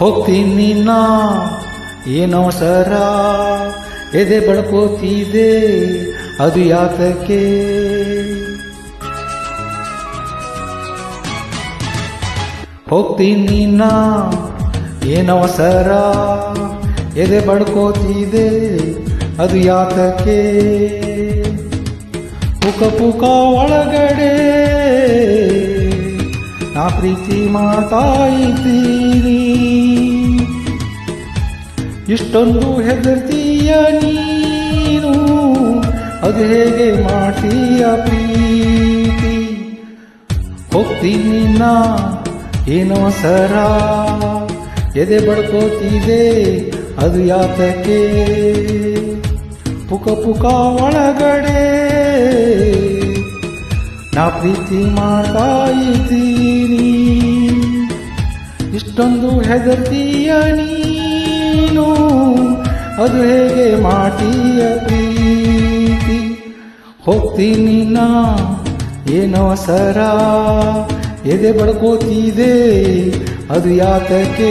ಹೋಗ್ತೀನಿ ನಾ. ಏನವಸರ ಎದೆ ಬಳ್ಕೋತಿದೆ, ಅದು ಯಾತಕ್ಕೆ ಹೋಗ್ತೀನಿ ನಾ. ಏನವಸರ ಎದೆ ಬಳ್ಕೋತಿದೆ, ಅದು ಯಾತಕ್ಕೆ ಪುಕ ಪುಕ ಒಳಗಡೆ ನಾ ಪ್ರೀತಿ ಇದ್ದೀನಿ. ಇಷ್ಟೊಂದು ಹೆದರ್ತೀಯ ನೀನು? ಅದು ಹೇಗೆ ಮಾಡ್ತೀಯ ಪ್ರೀತಿ? ಹೋಗ್ತೀನಿ ನಾ, ಏನೋ ಸರ. ಎದೆ ಬಡ್ಕೋತಿದೆ, ಅದು ಯಾತಕ್ಕೆ? ಪುಕ ಪುಕ ಒಳಗಡೆ. ನಾ ಪ್ರೀತಿ ಮಾಡ್ತಾ ಇದ್ದೀನಿ. ಇಷ್ಟೊಂದು ಹೆದರ್ತೀಯ ನೀನು? ಅದು ಹೇಗೆ ಮಾಡಿಯ ಪ್ರೀತಿ? ಹೋಗ್ತೀನಿ ನಾ ಏನೋ ಸರ ಎದೆ ಬಡ್ಕೋತಿದೆ ಅದು ಯಾತಕ್ಕೆ?